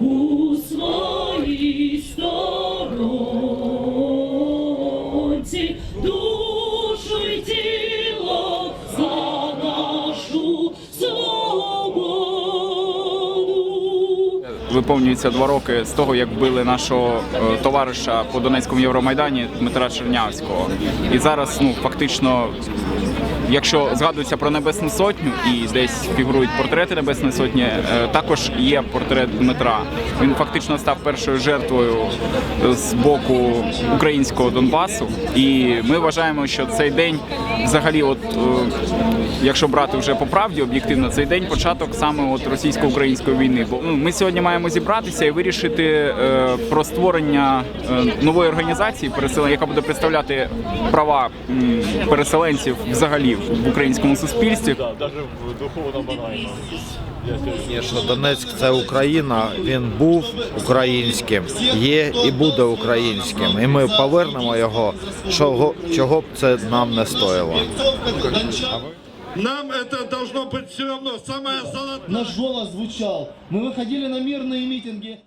у своїй сторонці, душу тіло за нашу свободу. Виповнюється два роки з того, як вбили нашого е, товариша по Донецькому Євромайдані Дмитра Чернявського. І зараз ну фактично Якщо згадується про Небесну Сотню і десь фігурують портрети Небесної Сотні, е, також є портрет Дмитра. Він фактично став першою жертвою з боку українського Донбасу. І ми вважаємо, що цей день, взагалі, от е, якщо брати вже по правді об'єктивно, цей день початок саме от російсько-української війни. Бо ну, ми сьогодні маємо зібратися і вирішити е, про створення нової організації яка буде представляти права переселенців взагалі в українському суспільстві. Да, даже в духовном банально. Я тебе Звісно, Донецьк це Україна. Він був українським, є і буде українським. І ми повернемо його, чого, чого б це нам не стоїло. Нам это должно быть все равно. Самое золотое. Наш голос звучал. Мы выходили на мирные митинги.